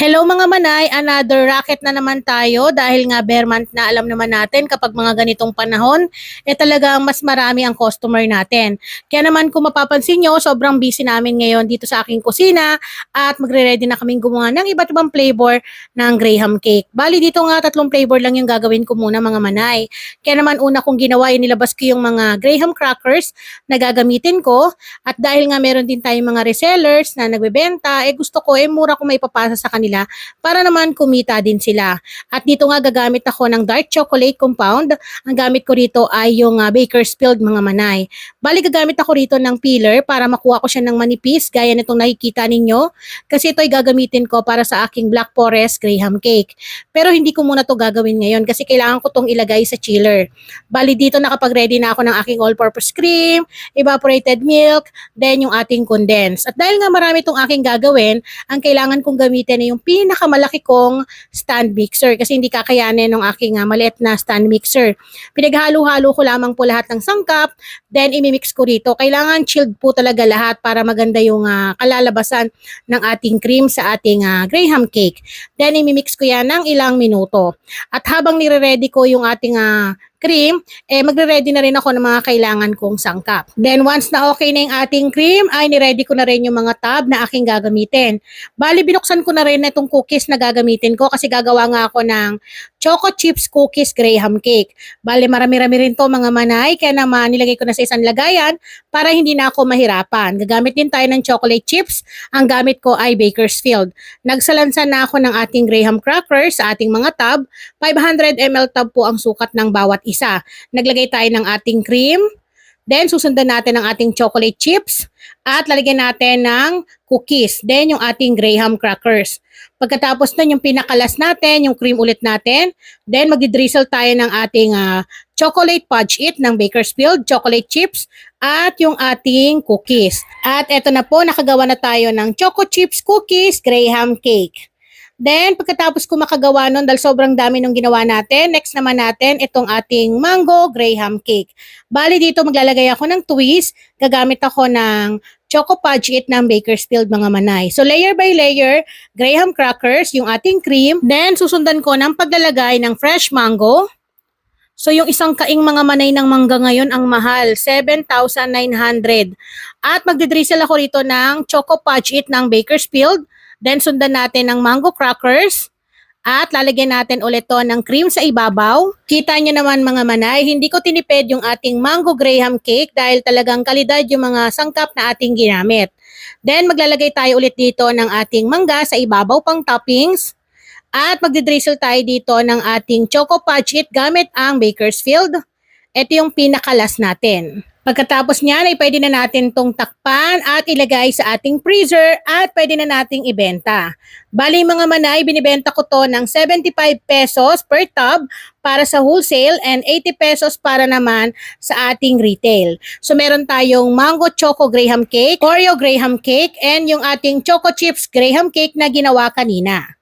Hello mga manay, another racket na naman tayo dahil nga bear month na alam naman natin kapag mga ganitong panahon, eh talagang mas marami ang customer natin. Kaya naman kung mapapansin nyo, sobrang busy namin ngayon dito sa aking kusina at magre-ready na kaming gumawa ng iba't ibang flavor ng Graham cake. Bali dito nga tatlong flavor lang yung gagawin ko muna mga manay. Kaya naman una kong ginawa, yung nilabas ko yung mga Graham crackers na gagamitin ko at dahil nga meron din tayong mga resellers na nagbebenta, eh gusto ko eh mura ko may papasa sa kanila para naman kumita din sila. At dito nga gagamit ako ng dark chocolate compound. Ang gamit ko rito ay yung uh, Bakersfield mga manay. Bali gagamit ako rito ng peeler para makuha ko siya ng manipis gaya nitong nakikita ninyo. Kasi ito ay gagamitin ko para sa aking Black Forest Graham cake. Pero hindi ko muna to gagawin ngayon kasi kailangan ko tong ilagay sa chiller. Bali dito nakapag-ready na ako ng aking all-purpose cream, evaporated milk, then yung ating condense. At dahil nga marami itong aking gagawin, ang kailangan kong gamitin ay yung pinakamalaki kong stand mixer kasi hindi kakayanin ng aking uh, maliit na stand mixer. Pinaghalo-halo ko lamang po lahat ng sangkap, then imimix ko rito. Kailangan chilled po talaga lahat para maganda yung uh, kalalabasan ng ating cream sa ating uh, Graham cake. Then imimix ko yan ng ilang minuto. At habang nire-ready ko yung ating uh, cream, eh magre-ready na rin ako ng mga kailangan kong sangkap. Then once na okay na yung ating cream, ay ni-ready ko na rin yung mga tab na aking gagamitin. Bali, binuksan ko na rin itong cookies na gagamitin ko kasi gagawa nga ako ng choco chips cookies Graham cake. Bali, marami-rami rin to mga manay, kaya naman nilagay ko na sa isang lagayan para hindi na ako mahirapan. Gagamit din tayo ng chocolate chips. Ang gamit ko ay Bakersfield. Nagsalansan na ako ng ating Graham crackers sa ating mga tab. 500 ml tab po ang sukat ng bawat isa. Naglagay tayo ng ating cream, then susundan natin ang ating chocolate chips, at lalagyan natin ng cookies, then yung ating Graham crackers. Pagkatapos nun, yung pinakalas natin, yung cream ulit natin, then magdi-drizzle tayo ng ating uh, chocolate fudge it ng Bakersfield, chocolate chips, at yung ating cookies. At eto na po, nakagawa na tayo ng choco chips cookies Graham cake. Then, pagkatapos ko makagawa nun, dahil sobrang dami nung ginawa natin, next naman natin itong ating mango graham cake. Bali dito maglalagay ako ng twist. Gagamit ako ng choco fudge ng Bakersfield mga manay. So layer by layer, graham crackers, yung ating cream. Then susundan ko ng paglalagay ng fresh mango. So yung isang kaing mga manay ng mangga ngayon ang mahal, 7,900. At magdidrizzle ako rito ng choco fudge ng Bakersfield. Then sundan natin ng mango crackers. At lalagyan natin ulit to ng cream sa ibabaw. Kita nyo naman mga manay, hindi ko tinipid yung ating mango graham cake dahil talagang kalidad yung mga sangkap na ating ginamit. Then maglalagay tayo ulit dito ng ating mangga sa ibabaw pang toppings. At magdidrizzle tayo dito ng ating choco fudge it gamit ang Bakersfield. Ito yung pinakalas natin. Pagkatapos niyan ay pwede na natin tong takpan at ilagay sa ating freezer at pwede na nating ibenta. Bali mga manay, binibenta ko to ng 75 pesos per tub para sa wholesale and 80 pesos para naman sa ating retail. So meron tayong mango choco graham cake, Oreo graham cake, and yung ating choco chips graham cake na ginawa kanina.